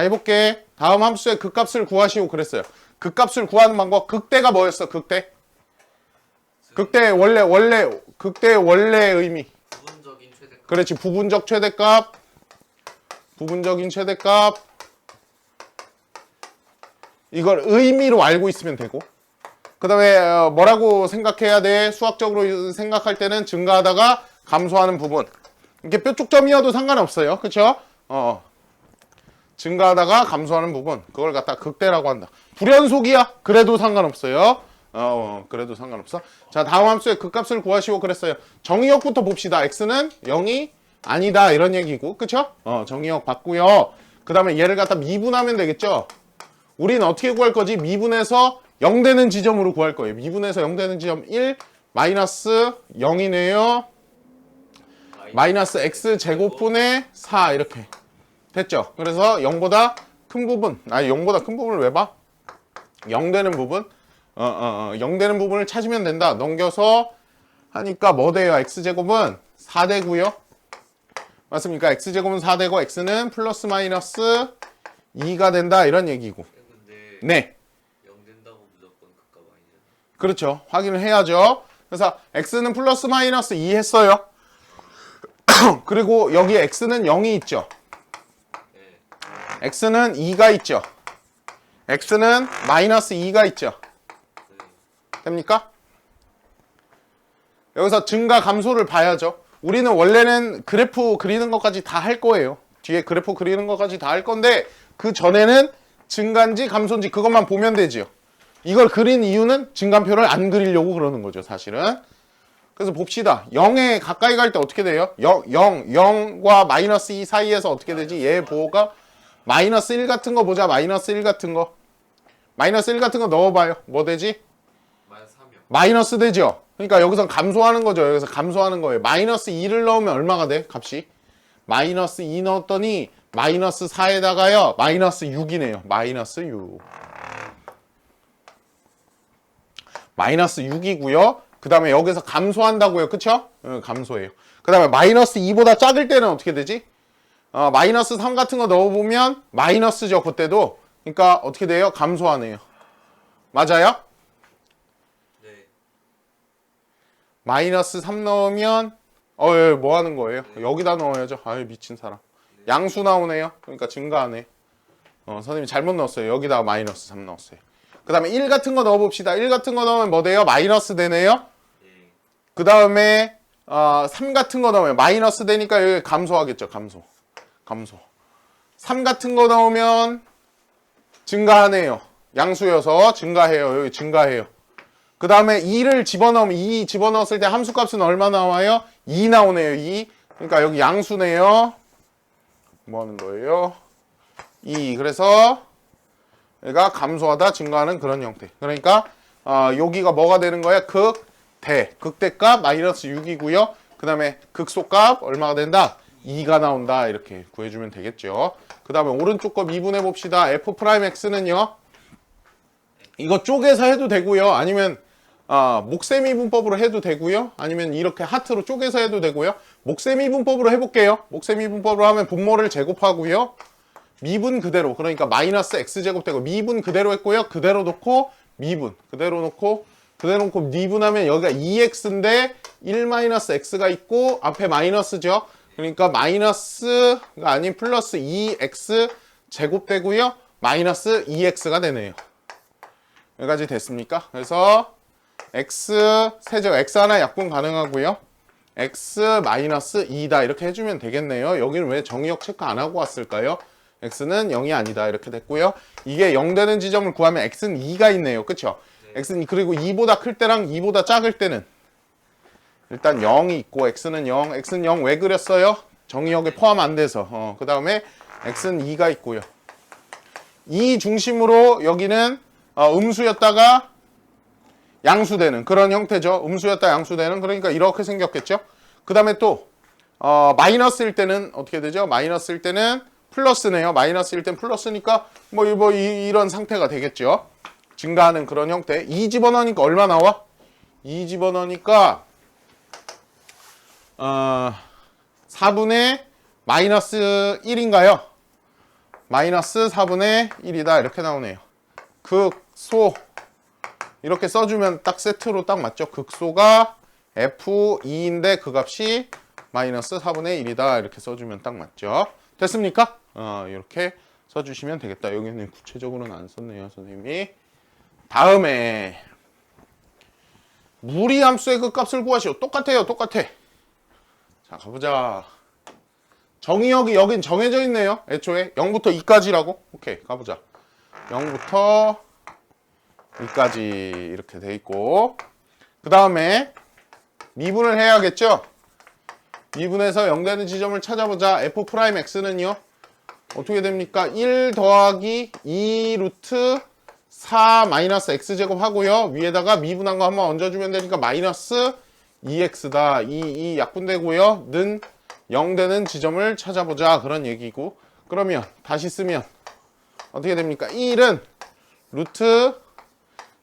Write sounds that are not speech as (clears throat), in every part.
자, 해볼게. 다음 함수의 극값을 구하시오 그랬어요. 극값을 구하는 방법. 극대가 뭐였어? 극대. 극대 원래 원래 극대의 원래 의미. 부분적인 최대값 그렇지. 부분적 최대값. 부분적인 최대값. 이걸 의미로 알고 있으면 되고. 그 다음에 뭐라고 생각해야 돼? 수학적으로 생각할 때는 증가하다가 감소하는 부분. 이렇게 뾰족점이어도 상관없어요. 그쵸? 어. 증가하다가 감소하는 부분. 그걸 갖다 극대라고 한다. 불연속이야. 그래도 상관없어요. 어, 어, 그래도 상관없어. 자, 다음 함수의 극값을 구하시오 그랬어요. 정의역부터 봅시다. x는 0이 아니다. 이런 얘기고. 그쵸? 어, 정의역 받고요. 그 다음에 얘를 갖다 미분하면 되겠죠? 우리는 어떻게 구할 거지? 미분해서 0 되는 지점으로 구할 거예요. 미분해서 0 되는 지점 1 마이너스 0이네요. 마이너스 x 제곱분의 4 이렇게 됐죠. 그래서 0보다 큰 부분, 아니 0보다 큰 부분을 왜 봐? 0 되는 부분, 어, 어, 어, 0 되는 부분을 찾으면 된다. 넘겨서 하니까 뭐 돼요? x 제곱은 4 되고요. 맞습니까? x 제곱은 4 되고 x는 플러스 마이너스 2가 된다 이런 얘기고. 네. 0 된다고 무조건 극값 아니잖아 그렇죠. 확인을 해야죠. 그래서 x는 플러스 마이너스 2 했어요. (coughs) 그리고 여기 x는 0이 있죠. 네 x는 2가 있죠. x는 마이너스 2가 있죠. 네. 됩니까? 여기서 증가 감소를 봐야죠. 우리는 원래는 그래프 그리는 것까지 다 할 거예요. 뒤에 그래프 그리는 것까지 다 할 건데 그 전에는 증가인지 감소인지 그것만 보면 되지요. 이걸 그린 이유는 증감표를 안 그리려고 그러는 거죠, 사실은. 그래서 봅시다. 0에 가까이 갈 때 어떻게 돼요? 0, 0, 0과 마이너스 2 사이에서 어떻게 되지? 얘 보호가 마이너스 1 같은 거 보자. 마이너스 1 같은 거. 마이너스 1 같은 거 넣어봐요. 뭐 되지? 마이너스 3이요 마이너스 되죠? 그러니까 여기서 감소하는 거죠. 여기서 감소하는 거예요. 마이너스 2를 넣으면 얼마가 돼? 값이? 마이너스 2 넣었더니 마이너스 4에다가요. 마이너스 6이네요. 마이너스 6. 마이너스 6이고요. 그 다음에 여기서 감소한다고요. 그쵸? 응, 감소해요. 그 다음에 마이너스 2보다 작을 때는 어떻게 되지? 어, 마이너스 3 같은 거 넣어보면 마이너스죠. 그때도. 그러니까 어떻게 돼요? 감소하네요. 맞아요? 네 마이너스 3 넣으면 어, 예, 뭐 하는 거예요? 여기다 넣어야죠. 아유, 미친 사람. 양수 나오네요. 그러니까 증가하네. 어, 선생님이 잘못 넣었어요. 여기다가 마이너스 3 넣었어요. 그 다음에 1 같은 거 넣어봅시다. 1 같은 거 넣으면 뭐 돼요? 마이너스 되네요. 네. 그 다음에 어, 3 같은 거 넣으면 마이너스 되니까 여기 감소하겠죠. 감소. 감소. 3 같은 거 넣으면 증가하네요. 양수여서 증가해요. 여기 증가해요. 그 다음에 2를 집어넣으면 2 집어넣었을 때 함수값은 얼마 나와요? 2 나오네요. 2. 그러니까 여기 양수네요. 뭐 하는 거예요? 2. 그래서 얘가 감소하다 증가하는 그런 형태. 그러니까 어, 여기가 뭐가 되는 거야? 극, 대. 극대값 마이너스 6이고요. 그 다음에 극소값 얼마가 된다? 2가 나온다. 이렇게 구해주면 되겠죠. 그 다음에 오른쪽 거 미분해 봅시다. f'x는요. 이거 쪼개서 해도 되고요. 아니면 아, 목세미 분법으로 해도 되고요. 아니면 이렇게 하트로 쪼개서 해도 되고요. 목세미 분법으로 해볼게요. 목세미 분법으로 하면 분모를 제곱하고요. 미분 그대로 그러니까 마이너스 x제곱 되고 미분 그대로 했고요. 그대로 놓고 미분 그대로 놓고 그대로 놓고 미분하면 여기가 2x인데 1 마이너스 x가 있고 앞에 마이너스죠. 그러니까 마이너스가 아닌 플러스 2x 제곱 되고요. 마이너스 2x가 되네요. 여기까지 됐습니까? 그래서 x 세제곱 x 하나 약분 가능하고요. x 마이너스 2다 이렇게 해주면 되겠네요. 여기는 왜 정의역 체크 안 하고 왔을까요? x는 0이 아니다 이렇게 됐고요. 이게 0 되는 지점을 구하면 x는 2가 있네요. 그쵸? x는 그리고 2보다 클 때랑 2보다 작을 때는 일단 0이 있고 x는 0, x는 0 왜 그렸어요? 정의역에 포함 안 돼서 어, 그 다음에 x는 2가 있고요. 2 중심으로 여기는 어, 음수였다가 양수되는 그런 형태죠. 음수였다 양수되는 그러니까 이렇게 생겼겠죠. 그 다음에 또 어, 마이너스일 때는 어떻게 되죠? 마이너스일 때는 플러스네요. 마이너스일 땐 플러스니까 뭐, 이- 뭐 이, 이런 상태가 되겠죠. 증가하는 그런 형태. 2 집어넣으니까 얼마 나와? 2 집어넣으니까 어, 4분의 마이너스 1인가요? 마이너스 4분의 1이다 이렇게 나오네요. 극소 이렇게 써주면 딱 세트로 딱 맞죠? 극소가 F2인데 그 값이 마이너스 4분의 1이다 이렇게 써주면 딱 맞죠? 됐습니까? 어, 이렇게 써주시면 되겠다. 여기는 구체적으로는 안 썼네요, 선생님이. 다음에 무리함수의 그 값을 구하시오. 똑같아요, 똑같아. 자, 가보자. 정의역이 여긴 정해져 있네요. 애초에 0부터 2까지라고. 오케이, 가보자. 0부터 2까지 이렇게 돼 있고 그 다음에 미분을 해야겠죠? 미분해서 0 되는 지점을 찾아보자. f 프라임 x는요. 어떻게 됩니까? 1 더하기 2 루트 4 마이너스 x제곱 하고요. 위에다가 미분한 거 한번 얹어주면 되니까 마이너스 2x다. 이, 이 약분되고요. 는 0 되는 지점을 찾아보자. 그런 얘기고. 그러면 다시 쓰면 어떻게 됩니까? 1은 루트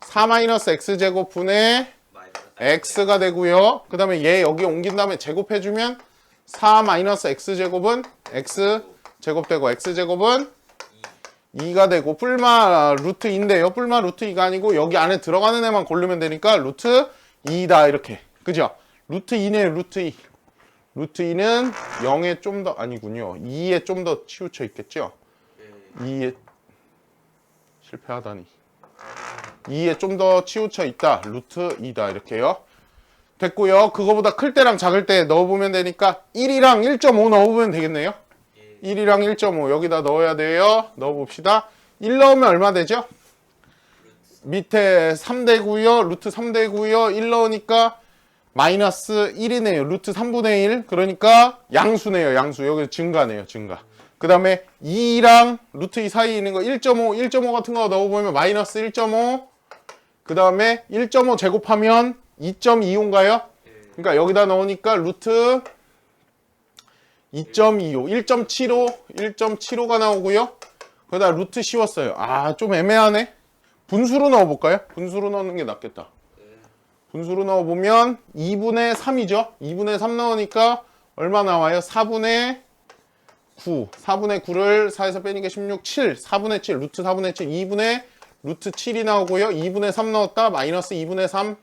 4 마이너스 x제곱 분의 마이너스 x가 되고요. 그 다음에 얘 여기 옮긴 다음에 제곱해주면 4 마이너스 x제곱은 x 제곱되고 x제곱은 2가 되고 뿔마 루트인데요. 뿔마 루트 2가 아니고 여기 안에 들어가는 애만 고르면 되니까 루트 2다 이렇게. 그죠? 루트 2네요. 루트 2. 루트 2는 0에 좀 더 아니군요. 2에 좀 더 치우쳐 있겠죠? 예. 2에 실패하다니 2에 좀 더 치우쳐 있다 루트 2다 이렇게요 됐고요 그거보다 클 때랑 작을 때 넣어보면 되니까 1이랑 1.5 넣어보면 되겠네요 예. 1이랑 1.5 여기다 넣어야 돼요 넣어봅시다 1 넣으면 얼마 되죠? 밑에 3되고요 루트 3되고요 1 넣으니까 마이너스 1이네요 루트 3분의 1 그러니까 양수네요 양수 여기 증가네요 증가 그 다음에 2랑 루트 2 사이에 있는 거 1.5 1.5 같은 거 넣어보면 마이너스 1.5 그 다음에 1.5 제곱하면 2.25인가요? 예. 그러니까 여기다 넣으니까 루트 2.25, 1.75, 1.75가 나오고요. 거기다 루트 씌웠어요. 아, 좀 애매하네. 분수로 넣어볼까요? 분수로 넣는 게 낫겠다. 예. 분수로 넣어보면 2분의 3이죠. 2분의 3 넣으니까 얼마 나와요? 4분의 9. 4분의 9를 4에서 빼니까 16, 7. 4분의 7, 루트 4분의 7, 2분의 루트 7이 나오고요. 2분의 3 넣었다. 마이너스 2분의 3.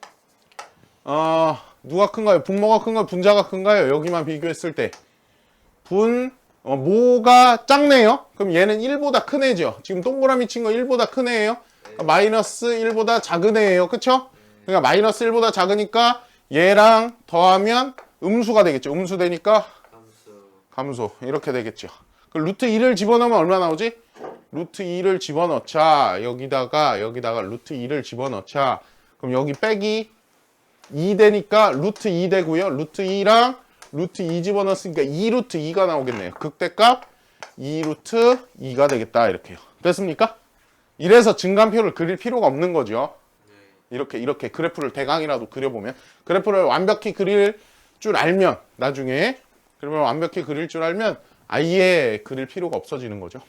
어, 누가 큰가요? 분모가 큰가요? 분자가 큰가요? 여기만 비교했을 때. 분, 어, 모가 작네요. 그럼 얘는 1보다 큰 애죠. 지금 동그라미 친 거 1보다 큰 애예요. 마이너스 1보다 작은 애예요. 그쵸? 그러니까 마이너스 1보다 작으니까 얘랑 더하면 음수가 되겠죠. 음수 되니까 감소 이렇게 되겠죠. 그 루트 2를 집어넣으면 얼마 나오지? 루트 2를 집어넣자. 여기다가 여기다가 루트 2를 집어넣자. 그럼 여기 빼기 2 되니까 루트 2 되고요. 루트 2랑 루트 2 집어넣었으니까 2 루트 2가 나오겠네요. 극대값 2 루트 2가 되겠다. 이렇게요. 됐습니까? 이래서 증감표를 그릴 필요가 없는 거죠. 네. 이렇게 이렇게 그래프를 대강이라도 그려보면 그래프를 완벽히 그릴 줄 알면 나중에 그러면 완벽히 그릴 줄 알면 아예 그릴 필요가 없어지는 거죠.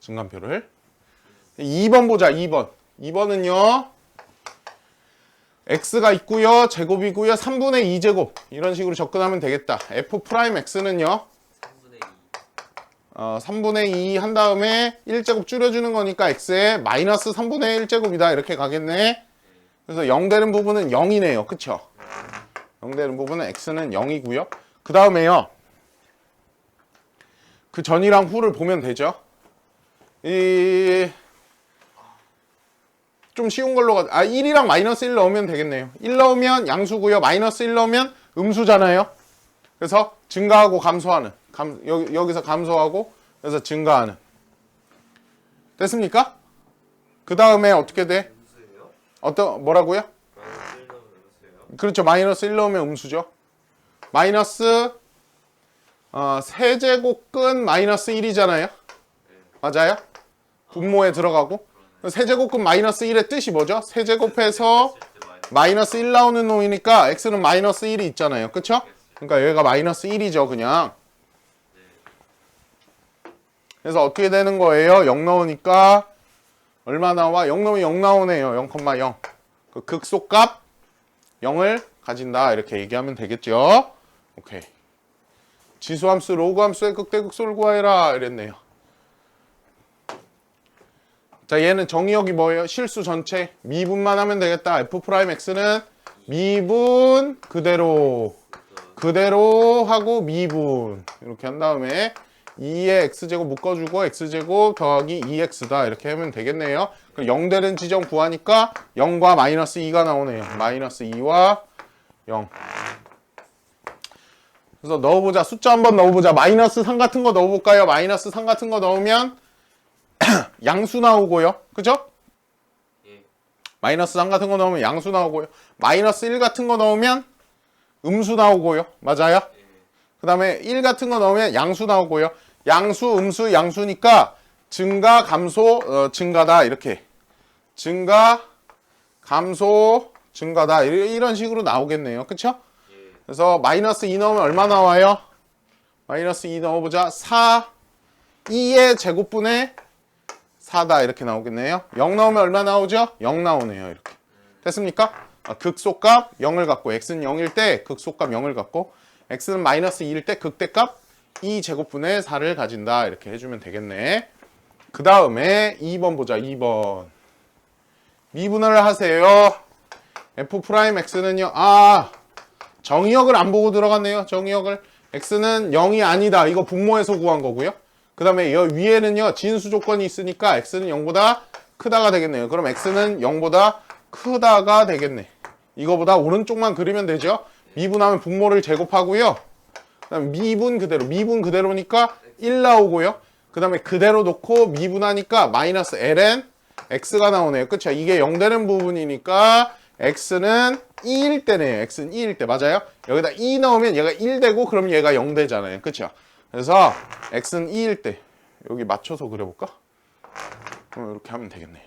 증감표를 2번 보자. 2번. 2번은요. x가 있고요. 제곱이고요. 3분의 2제곱. 이런 식으로 접근하면 되겠다. f 프라임 x는요. 3분의 2 어, 3분의 2 한 다음에 1제곱 줄여주는 거니까 x에 마이너스 3분의 1제곱이다. 이렇게 가겠네. 그래서 0 되는 부분은 0이네요. 그쵸? 0 되는 부분은 x는 0이고요. 그 다음에요. 그 전이랑 후를 보면 되죠? 이... 좀 쉬운 걸로 가, 아 1이랑 마이너스 1 넣으면 되겠네요. 1 넣으면 양수고요. 마이너스 1 넣으면 음수잖아요. 그래서 증가하고 감소하는 감, 여기, 여기서 감소하고 그래서 증가하는 됐습니까? 그 다음에 어떻게 돼? 어떤 뭐라고요? 마이너스 1 넣으면 음수예요? 그렇죠 마이너스 1 넣으면 음수죠 마이너스 어, 세제곱근 마이너스 1이잖아요 맞아요? 분모에 들어가고 세제곱근 마이너스 1의 뜻이 뭐죠? 세제곱해서 마이너스 1 나오는 놈이니까 x는 마이너스 1이 있잖아요 그쵸? 그러니까 여기가 마이너스 1이죠 그냥 그래서 어떻게 되는 거예요? 0 나오니까 얼마 나와? 0 나오면 0 나오네요 0,0 그 극소값 0을 가진다 이렇게 얘기하면 되겠죠 오케이 지수함수 로그함수의 극대극소를 구하여라 이랬네요 자, 얘는 정의역이 뭐예요? 실수 전체. 미분만 하면 되겠다. f 프라임 x는 미분 그대로. 그대로 하고 미분. 이렇게 한 다음에 2의 x제곱 묶어주고 x제곱 더하기 2x다. 이렇게 하면 되겠네요. 그럼 0 되는 지점 구하니까 0과 마이너스 2가 나오네요. 마이너스 2와 0. 그래서 넣어보자. 숫자 한번 넣어보자. 마이너스 3 같은 거 넣어볼까요? 마이너스 3 같은 거 넣으면 (clears throat) 양수 나오고요. 그죠? 예. 마이너스 3 같은 거 넣으면 양수 나오고요. 마이너스 1 같은 거 넣으면 음수 나오고요. 맞아요? 예. 그 다음에 1 같은 거 넣으면 양수 나오고요. 양수, 음수, 양수니까 증가, 감소, 어, 증가다. 이렇게. 증가, 감소, 증가다. 이- 이런 식으로 나오겠네요. 그쵸? 예. 그래서 마이너스 2 넣으면 얼마 나와요? 마이너스 2 넣어보자. 4, 2의 제곱분의 4다. 이렇게 나오겠네요. 0 넣으면 얼마 나오죠? 0 나오네요. 이렇게. 됐습니까? 아, 극소값 0을 갖고 x는 0일 때 극소값 0을 갖고 x는 마이너스 2일 때 극대값 2 제곱분의 4를 가진다. 이렇게 해주면 되겠네. 그 다음에 2번 보자. 2번. 미분을 하세요. f 프라임 x는요. 아 정의역을 안 보고 들어갔네요. 정의역을 x는 0이 아니다. 이거 분모에서 구한 거고요. 그 다음에 여 위에는요 진수 조건이 있으니까 x는 0보다 크다가 되겠네요. 그럼 x는 0보다 크다가 되겠네. 이거보다 오른쪽만 그리면 되죠. 미분하면 분모를 제곱하고요. 그다음 미분 그대로 미분 그대로니까 1 나오고요. 그 다음에 그대로 놓고 미분하니까 마이너스 ln x가 나오네요. 그쵸? 이게 0 되는 부분이니까 x는 2일 때네요. x는 2일 때 맞아요? 여기다 2 넣으면 얘가 1 되고 그럼 얘가 0 되잖아요. 그쵸? 그래서 x는 2일 때 여기 맞춰서 그려볼까? 그럼 이렇게 하면 되겠네요.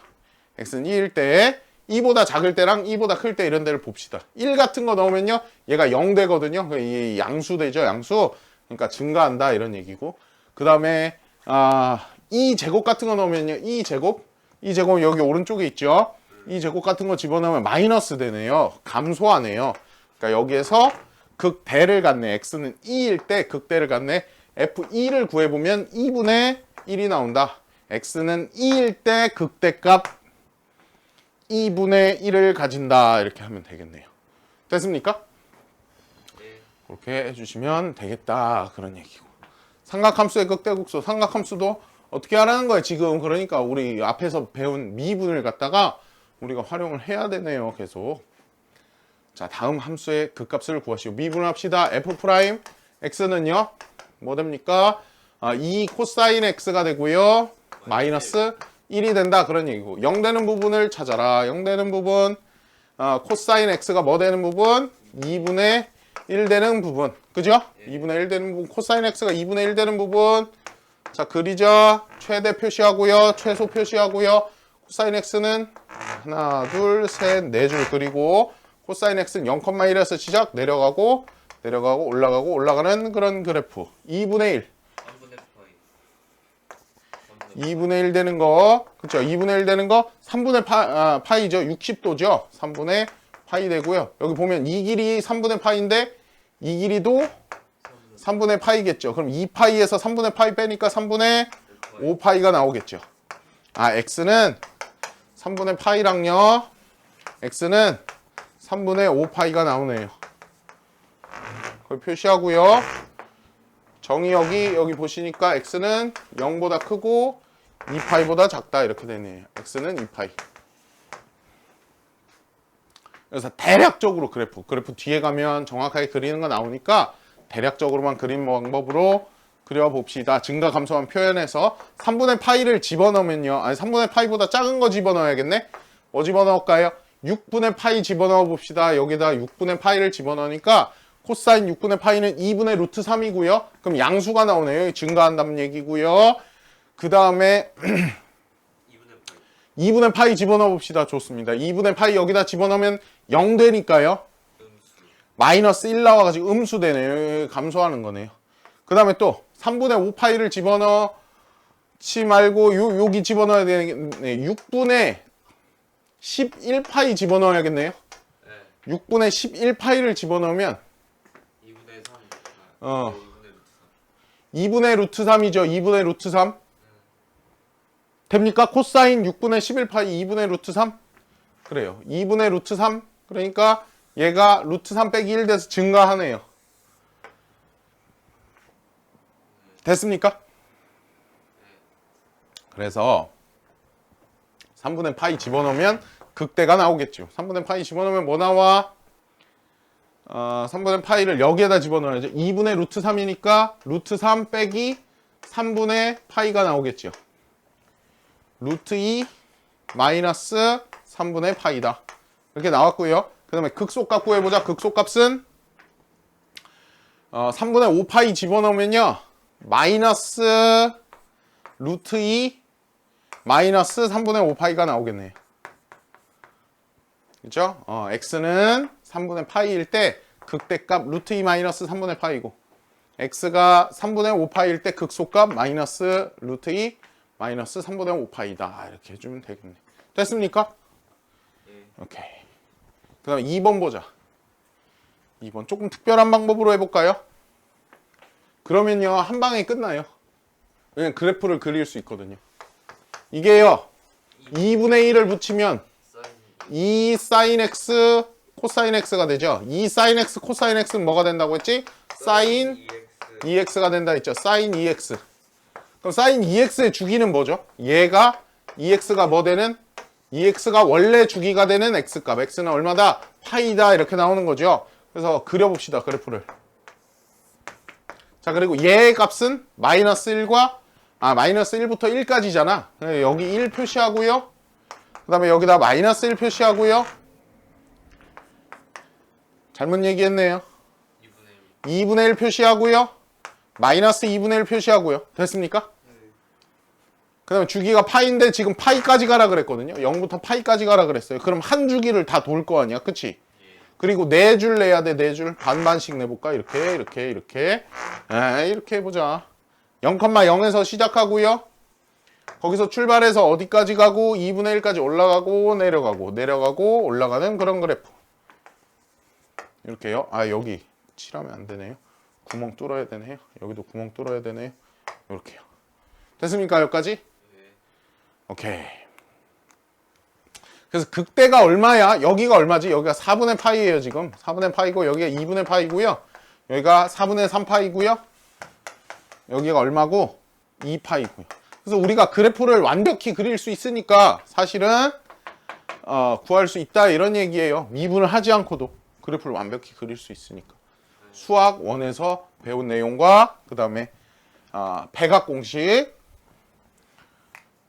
x는 2일 때 2보다 작을 때랑 2보다 클 때 이런 데를 봅시다. 1 같은 거 넣으면요. 얘가 0 되거든요. 그러니까 이 양수 되죠. 양수. 그러니까 증가한다 이런 얘기고. 그 다음에 아, 2 제곱 같은 거 넣으면요. 2 제곱. 2 제곱 여기 오른쪽에 있죠. 2 제곱 같은 거 집어넣으면 마이너스 되네요. 감소하네요. 그러니까 여기에서 극대를 갖네. x는 2일 때 극대를 갖네. f2를 구해보면 2분의 1이 나온다. x는 2일 때 극대값 2분의 1을 가진다. 이렇게 하면 되겠네요. 됐습니까? 예. 그렇게 해주시면 되겠다. 그런 얘기고. 삼각함수의 극대국수. 삼각함수도 어떻게 하라는 거예요, 지금. 그러니까 우리 앞에서 배운 미분을 갖다가 우리가 활용을 해야 되네요, 계속. 자, 다음 함수의 극값을 구하시오. 미분을 합시다. f 프라임 x는요, 뭐 됩니까? 아, 2 코사인 x가 되고요. 마이너스 1이 된다. 그런 얘기고. 0 되는 부분을 찾아라. 0 되는 부분. 아, 코사인 x가 뭐 되는 부분? 2분의 1 되는 부분. 그죠? 2분의 1 되는 부분. 코사인 x가 2분의 1 되는 부분. 자, 그리죠. 최대 표시하고요. 최소 표시하고요. 코사인 x는 하나, 둘, 셋, 네 줄 그리고 코사인 x는 0,1에서 시작 내려가고 내려가고 올라가고 올라가는 그런 그래프. 2분의 1. 3분의 파이. 3분의 2분의 1 되는 거, 그쵸? 2분의 1 되는 거, 3분의 파, 아, 파이죠. 60도죠. 3분의 파이 되고요. 여기 보면 이 길이 3분의 파이인데, 이 길이도 3분의 파이겠죠. 그럼 2파이에서 3분의 파이 빼니까 3분의 5파이가 나오겠죠. 아, x는 3분의 파이랑요, x는 3분의 5파이가 나오네요. 그걸 표시하고요. 정의역이 여기 보시니까 x는 0보다 크고 2파이보다 작다 이렇게 되네요. x는 2파이. 그래서 대략적으로 그래프, 그래프 뒤에 가면 정확하게 그리는 거 나오니까 대략적으로만 그린 방법으로 그려봅시다. 증가 감소한 표현에서 3분의 파이를 집어넣으면요. 아니 3분의 파이보다 작은 거 집어넣어야겠네. 뭐 집어넣을까요? 6분의 파이 집어넣어 봅시다. 여기다 6분의 파이를 집어넣으니까 코사인 6분의 파이는 2분의 루트 3이고요. 그럼 양수가 나오네요. 증가한다는 얘기고요. 그 다음에 (clears throat) 2분의 파이. 2분의 파이 집어넣어 봅시다. 좋습니다. 2분의 파이 여기다 집어넣으면 0 되니까요. 마이너스 1 나와가지고 음수 되네요. 감소하는 거네요. 그 다음에 또 3분의 5파이를 집어넣지 말고 요, 여기 집어넣어야 되겠네. 6분의 11파이 집어넣어야겠네요. 예. 6분의 11파이를 집어넣으면 2분의 3. 어. 네, 2분의 루트 3. 2분의 루트 3이죠. 2분의 루트 3. 됩니까? 코사인 6분의 11파이 2분의 루트 3? 그래요. 2분의 루트 3. 그러니까 얘가 루트 3 빼기 1 돼서 증가하네요. 됐습니까? 그래서 3분의 파이 집어넣으면 극대가 나오겠죠. 3분의 파이 집어넣으면 뭐 나와? 어, 3분의 파이를 여기에다 집어넣어야죠. 2분의 루트 3이니까 루트 3 빼기 3분의 파이가 나오겠죠. 루트 2 마이너스 3분의 파이다. 이렇게 나왔고요. 그 다음에 극소값 구해보자. 극소값은 어, 3분의 5파이 집어넣으면요. 마이너스 루트 2 마이너스 3분의 5파이가 나오겠네요. 그죠? 어, x는 3분의 파이일 때 극대값 루트 2 마이너스 3분의 파이고 x가 3분의 5파이일 때 극소값 마이너스 루트 2 마이너스 3분의 5파이다. 이렇게 해주면 되겠네. 됐습니까? 예. 오케이. 그 다음에 2번 보자. 2번 조금 특별한 방법으로 해볼까요? 그러면요 한 방에 끝나요. 왜냐면 그래프를 그릴 수 있거든요. 이게요 2분의 1을 붙이면 사인 2 sin x 코사인 x가 되죠. 2 sin x 코사인 x는 뭐가 된다고 했지? sin EX 2x가 된다 했죠. sin 2x. 그럼 sin 2x의 주기는 뭐죠? 얘가 2x가 뭐 되는? 2x가 원래 주기가 되는 x값. x는 얼마다? 파이다 이렇게 나오는 거죠. 그래서 그려봅시다. 그래프를. 자 그리고 얘의 값은 마이너스 1과 아 마이너스 1부터 1까지잖아. 여기 1 표시하고요. 그 다음에 여기다 마이너스 1 표시하고요. 잘못 얘기했네요. 2분의 1 2분의 1 표시하고요. 마이너스 2분의 1 표시하고요. 됐습니까? 그 다음에 주기가 파인데 지금 파이까지 가라 그랬거든요. 0부터 파이까지 가라 그랬어요. 그럼 한 주기를 다 돌 거 아니야. 그치? 그리고 네 줄 내야 돼. 네 줄. 반반씩 내볼까? 이렇게 이렇게 이렇게 에 이렇게 해보자. 0,0에서 시작하고요. 거기서 출발해서 어디까지 가고 2분의 1까지 올라가고 내려가고 내려가고 올라가는 그런 그래프. 이렇게요. 아 여기 칠하면 안 되네요. 구멍 뚫어야 되네요. 여기도 구멍 뚫어야 되네요. 이렇게요. 됐습니까? 여기까지? 예. 오케이. 그래서 극대가 얼마야? 여기가 얼마지? 여기가 4분의 파이예요, 지금. 4분의 파이고 여기가 2분의 파이고요. 여기가 4분의 3 파이고요. 여기가 얼마고? 2파이고요. 그래서 우리가 그래프를 완벽히 그릴 수 있으니까 사실은 어, 구할 수 있다 이런 얘기예요. 미분을 하지 않고도 그래프를 완벽히 그릴 수 있으니까. 수학 원에서 배운 내용과 그 다음에 아, 백악 공식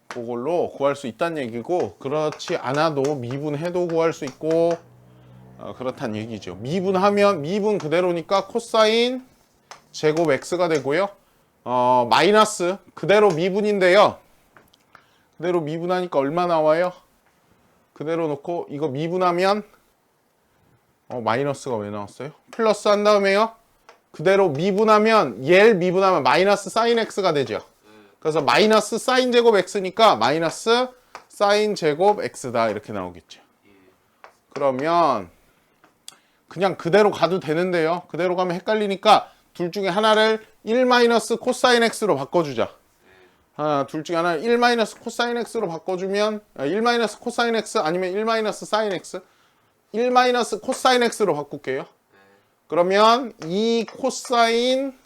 그걸로 구할 수 있다는 얘기고 그렇지 않아도 미분해도 구할 수 있고 어, 그렇다는 얘기죠. 미분하면 미분 그대로니까 코사인 제곱 x가 되고요. 어, 마이너스 그대로 미분인데요. 그대로 미분하니까 얼마 나와요? 그대로 놓고 이거 미분하면 어, 마이너스가 왜 나왔어요? 플러스 한 다음에요. 그대로 미분하면 얘를 미분하면 마이너스 사인 x가 되죠. 그래서 마이너스 사인 제곱 x니까 마이너스 사인 제곱 x다 이렇게 나오겠죠. 예. 그러면 그냥 그대로 가도 되는데요. 그대로 가면 헷갈리니까 둘 중에 하나를 1 마이너스 코사인 x로 바꿔주자. 아, 둘 중에 하나를 1 마이너스 코사인 x로 바꿔주면 아, 1 마이너스 코사인 x 아니면 1 마이너스 사인 x 1 마이너스 코사인 x로 바꿀게요. 그러면 2 코사인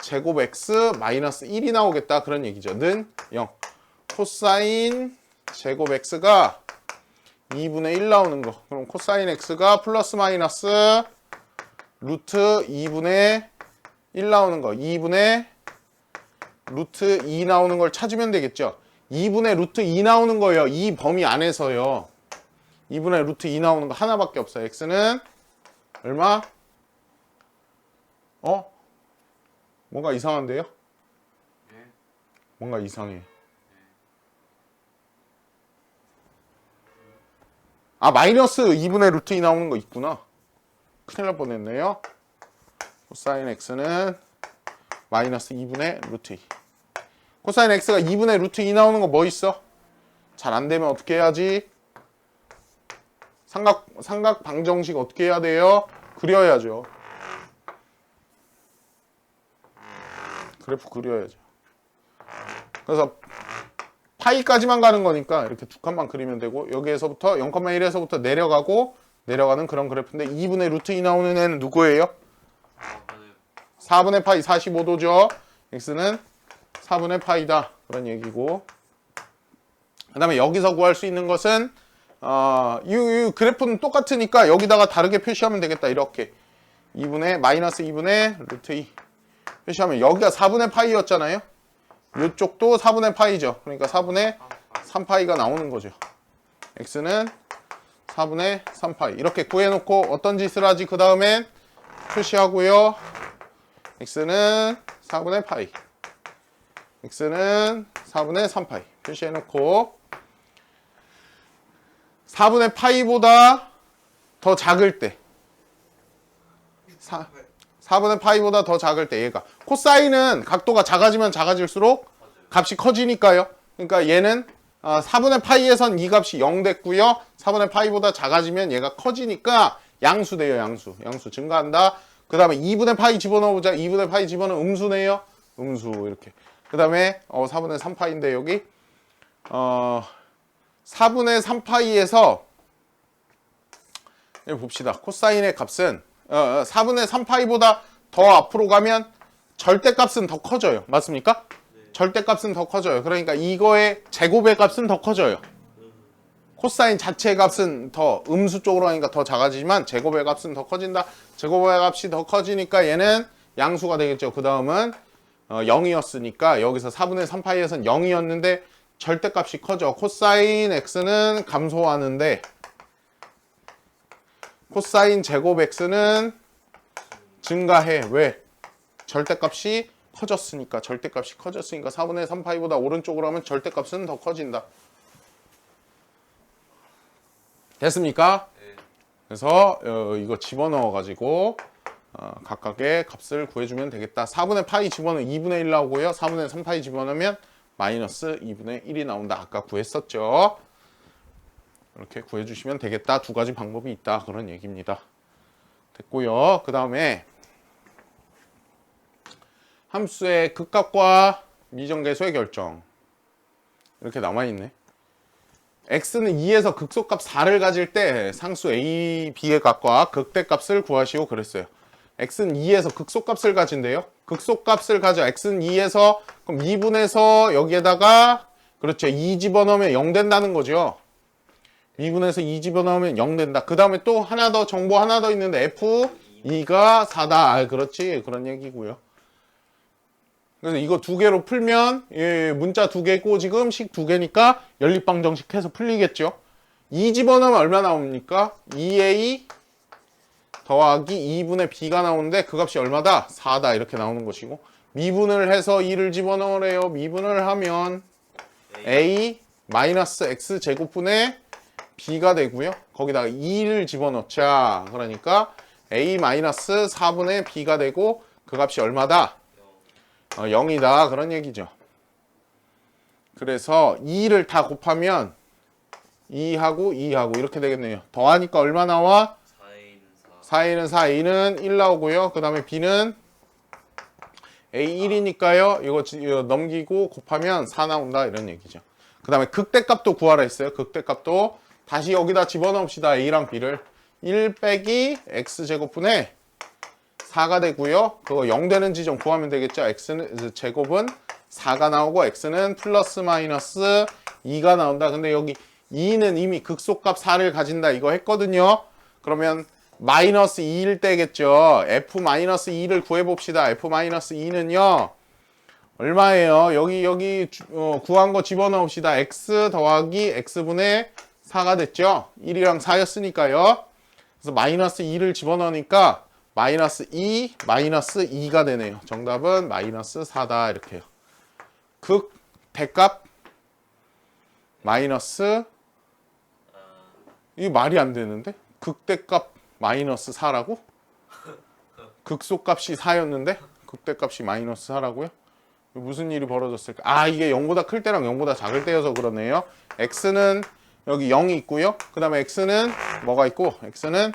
제곱 x 마이너스 1이 나오겠다 그런 얘기죠. 는 0. 코사인 제곱 x가 2분의 1 나오는 거. 그럼 코사인 x가 플러스 마이너스 루트 2분의 1 나오는 거. 2분의 루트 2 나오는 걸 찾으면 되겠죠. 2분의 루트 2 나오는 거예요. 이 범위 안에서요. 2분의 루트 2 나오는 거 하나밖에 없어요. x는 얼마? 어? 뭔가 이상한데요? 예. 뭔가 이상해. 아 마이너스 2분의 루트 2 나오는 거 있구나. 큰일 날 뻔했네요. 코사인 x는 마이너스 2분의 루트 2. 코사인 x가 2분의 루트 2 나오는 거 뭐 있어? 잘 안 되면 어떻게 해야지? 삼각 삼각 방정식 어떻게 해야 돼요? 그려야죠. 그래프 그려야죠. 그래서 파이까지만 가는 거니까 이렇게 두 칸만 그리면 되고 여기에서부터 0,1에서부터 내려가고 내려가는 그런 그래프인데 2분의 루트 2 나오는 애는 누구예요? 4분의 파이 45도죠. x는 4분의 파이다. 그런 얘기고. 그 다음에 여기서 구할 수 있는 것은, 어, 이, 이 그래프는 똑같으니까 여기다가 다르게 표시하면 되겠다. 이렇게. 2분의, 마이너스 2분의 루트 2. 표시하면 여기가 4분의 파이였잖아요. 이쪽도 4분의 파이죠. 그러니까 4분의 3파이가 나오는 거죠. x는 4분의 3파이. 이렇게 구해놓고 어떤 짓을 하지? 그 다음엔 표시하고요. x는 4분의 파이. x는 4분의 3파이. 표시해놓고 4분의 파이보다 더 작을 때 4, 4분의 파이보다 더 작을 때 얘가 코사인은 각도가 작아지면 작아질수록 값이 커지니까요. 그러니까 얘는 아, 4분의 파이에선 이 값이 0 됐고요. 4분의 파이보다 작아지면 얘가 커지니까 양수 돼요. 양수. 양수 증가한다. 그 다음에 2분의 파이 집어넣어보자. 2분의 파이 집어넣으면 음수네요. 음수 이렇게. 그 다음에 어, 4분의 3파인데 여기 어, 4분의 3파이에서 여기 봅시다. 코사인의 값은 어, 어, 4분의 3파이보다 더 앞으로 가면 절대값은 더 커져요. 맞습니까? 절대값은 더 커져요. 그러니까 이거의 제곱의 값은 더 커져요. 코사인 자체의 값은 더 음수 쪽으로 하니까 더 작아지지만 제곱의 값은 더 커진다. 제곱의 값이 더 커지니까 얘는 양수가 되겠죠. 그 다음은 어, 0이었으니까 여기서 4분의 3파이에선 0이었는데 절대값이 커져. 코사인 x는 감소하는데 코사인 제곱 x는 증가해. 왜? 절대값이 커졌으니까 절대값이 커졌으니까 4분의 3파이보다 오른쪽으로 하면 절대값은 더 커진다. 됐습니까? 네. 그래서 어, 이거 집어넣어 가지고 어, 각각의 값을 구해주면 되겠다. 4분의 파이 집어넣으면 2분의 1 나오고요. 4분의 3파이 집어넣으면 마이너스 2분의 1이 나온다. 아까 구했었죠. 이렇게 구해주시면 되겠다. 두 가지 방법이 있다. 그런 얘기입니다. 됐고요. 그 다음에 함수의 극값과 미정계수의 결정 이렇게 남아있네. x는 2에서 극소값 4를 가질 때 상수 a, b의 값과 극대값을 구하시오 그랬어요. X는 2에서 극소값을 가진대요. 극소값을 가져 x는 2에서 그럼 2분에서 여기에다가 그렇죠. 2 집어넣으면 0 된다는 거죠. 2분에서 2 집어넣으면 0 된다. 그 다음에 또 하나 더 정보 하나 더 있는데 f 2가 4다. 아, 그렇지. 그런 얘기고요. 그래서 이거 두 개로 풀면 예, 문자 두 개고 지금 식 두 개니까 연립방정식 해서 풀리겠죠. 2 집어넣으면 얼마 나옵니까? 2a 더하기 2분의 b가 나오는데 그 값이 얼마다? 4다 이렇게 나오는 것이고 미분을 해서 2를 집어넣으래요. 미분을 하면 a 마이너스 x 제곱분의 b가 되고요. 거기다가 2를 집어넣자. 그러니까 a 마이너스 4분의 b가 되고 그 값이 얼마다? 어, 0이다 그런 얘기죠. 그래서 2를 다 곱하면 2하고 2하고 이렇게 되겠네요. 더하니까 얼마 나와? 4A는 4 4A는 4, A는 1 나오고요. 그 다음에 B는 A 1이니까요. 이거, 넘기고 곱하면 4 나온다 이런 얘기죠. 그 다음에 극대값도 구하라 했어요. 극대값도 다시 여기다 집어넣읍시다. A랑 B를 1 빼기 X제곱분의 4가 되고요. 그거 0 되는 지점 구하면 되겠죠. X는 제곱은 4가 나오고 X는 플러스 마이너스 2가 나온다. 근데 여기 2는 이미 극소값 4를 가진다. 이거 했거든요. 그러면 마이너스 2일 때겠죠. F 마이너스 2를 구해봅시다. F 마이너스 2는요. 얼마예요? 여기 여기 주- 어, 구한 거 집어넣읍시다. X 더하기 X분의 4가 됐죠. 1이랑 4였으니까요. 그래서 마이너스 2를 집어넣으니까 마이너스 2, 마이너스 2가 되네요. 정답은 마이너스 4다 이렇게요. 극 대값 마이너스 이게 말이 안 되는데 극대값 마이너스 4라고? 극소값이 4였는데 극대값이 마이너스 4라고요? 무슨 일이 벌어졌을까? 아 이게 0보다 클 때랑 0보다 작을 때여서 그러네요. x는 여기 0이 있고요. 그 다음에 x는 뭐가 있고 x는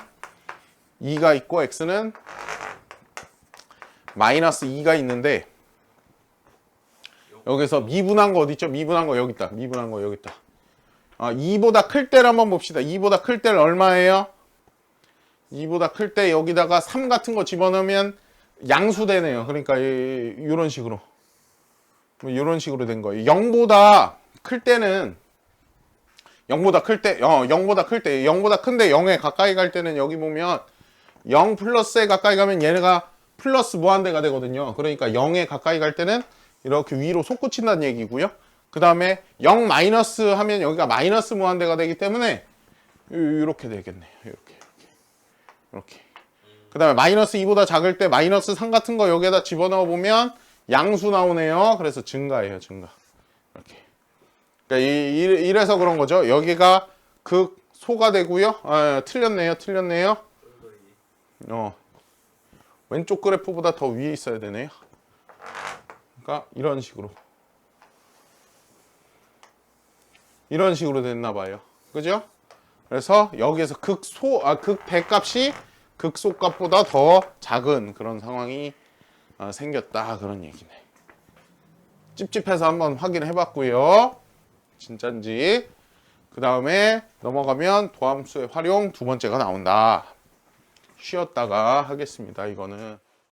2가 있고 x는 마이너스 2가 있는데 여기서 미분한 거 어디 있죠? 미분한 거 여기 있다. 미분한 거 여기 있다. 아, 2보다 클 때를 한번 봅시다. 2보다 클 때는 얼마예요? 2보다 클 때 여기다가 3 같은 거 집어넣으면 양수되네요. 그러니까 이, 이런 식으로. 뭐 이런 식으로 된 거예요. 0보다 클 때는 0보다 클 때, 어, 0보다 클 때, 0보다 큰데 0에 가까이 갈 때는 여기 보면 0 플러스에 가까이 가면 얘네가 플러스 무한대가 되거든요. 그러니까 0에 가까이 갈 때는 이렇게 위로 솟구친다는 얘기고요. 그 다음에 0 마이너스 하면 여기가 마이너스 무한대가 되기 때문에 이렇게 되겠네요. 이렇게, 이렇게. 그 다음에 마이너스 2보다 작을 때 마이너스 3 같은 거 여기에다 집어넣어 보면 양수 나오네요. 그래서 증가예요, 증가. 이렇게. 그러니까 이, 이- 이래서 그런 거죠. 여기가 극 소가 되고요. 아, 틀렸네요, 틀렸네요. 어, 왼쪽 그래프보다 더 위에 있어야 되네요. 그러니까 이런 식으로. 이런 식으로 됐나 봐요. 그죠? 그래서 여기에서 극소, 아, 극대값이 극소 값보다 더 작은 그런 상황이 어, 생겼다. 그런 얘기네. 찝찝해서 한번 확인해 봤고요. 진짠지. 그 다음에 넘어가면 도함수의 활용 두 번째가 나온다. 쉬었다가 하겠습니다. 이거는.